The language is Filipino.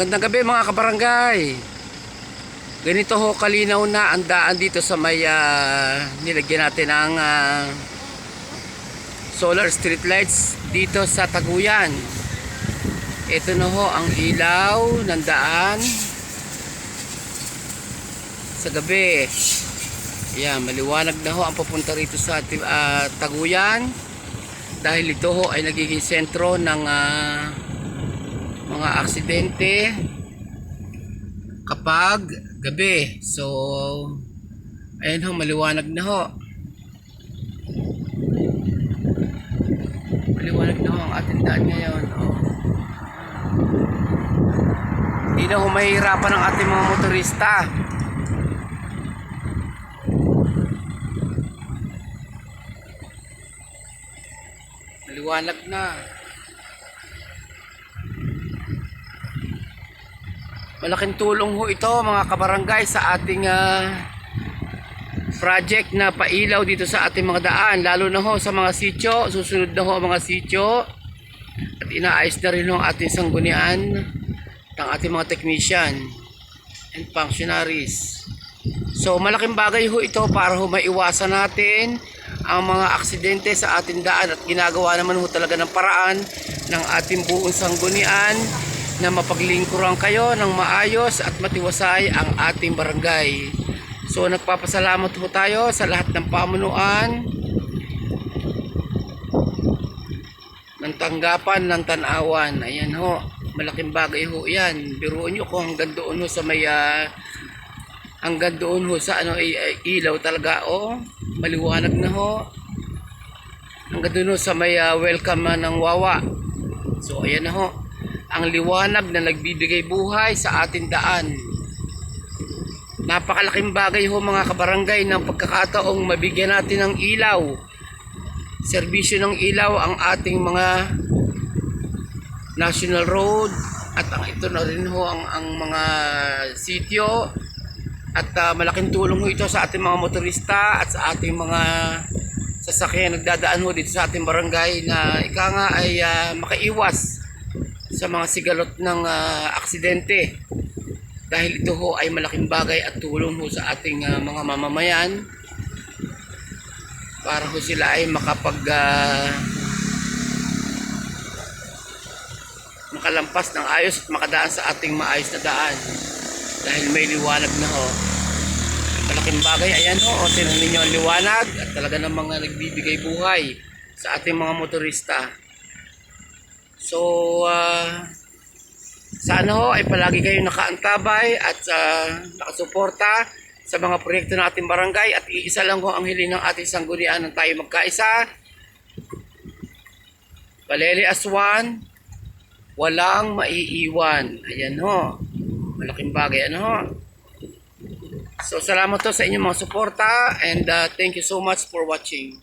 Magandang gabi mga kabarangay. Ganito ho kalinaw na ang daan dito sa may ah, nilagyan natin ng ah, solar street lights dito sa Taguyan. Ito na ho ang ilaw ng daan sa gabi. Yan, maliwanag na ho ang papunta rito sa ating, ah, Taguyan dahil ito ho ay nagiging sentro ng ah, mga aksidente kapag gabi. So, ayan ho, maliwanag na ho. Maliwanag na ho ang ating daan ngayon. Oh. Hindi na ho mahihirapan ang ating mga motorista. Maliwanag na. Malaking tulong ho ito mga kabarangay sa ating ah, project na pailaw dito sa ating mga daan. Lalo na ho sa mga sityo. Susunod na ho ang mga sityo. At inaayos na rin ho ang ating sanggunian ng ating mga technician and functionaries. So malaking bagay ho ito para ho maiwasan natin ang mga aksidente sa ating daan at ginagawa naman ho talaga ng paraan ng ating buong sanggunian na mapaglingkuran kayo ng maayos at matiwasay ang ating barangay. So nagpapasalamat ho tayo sa lahat ng pamunuan ng tanggapan ng tanawan. Ayan ho, malaking bagay ho yan. Biruin nyo kung hanggang doon ho sa may ah, hanggang doon ho sa ano ay, ay ilaw talaga oh maliwanag na ho hanggang doon ho sa may ah, welcome na ng wawa so ayan na ho ang liwanag na nagbibigay buhay sa ating daan. Napakalaking bagay ho mga kabarangay ng pagkakataong mabigyan natin ng ilaw serbisyo ng ilaw ang ating mga national road at ang ito na rin ho ang, ang mga sityo at ah, malaking tulong ho ito sa ating mga motorista at sa ating mga sasakyan nagdadaan ho dito sa ating barangay na ika nga ay ah, makaiwas sa mga sigalot ng ah, aksidente. Dahil ito ho ay malaking bagay at tulong ho sa ating ah, mga mamamayan. Para ho sila ay makapag ah, makalampas ng ayos at makadaan sa ating maayos na daan. Dahil may liwanag na ho. Malaking bagay. Ayan ho o tinan ninyo ang liwanag. At talaga namang nagbibigay buhay sa ating mga motorista so ah, sana ho ay palagi kayo nakaantabay at uh, nakasuporta sa mga proyekto ng ating barangay. At iisa lang ho ang hiling ng ating sanggunian ng tayo magkaisa. Paleli Aswan walang maiiwan. Ayan ho. Malaking bagay ano ho? So salamat to sa inyong mga suporta and uh, thank you so much for watching.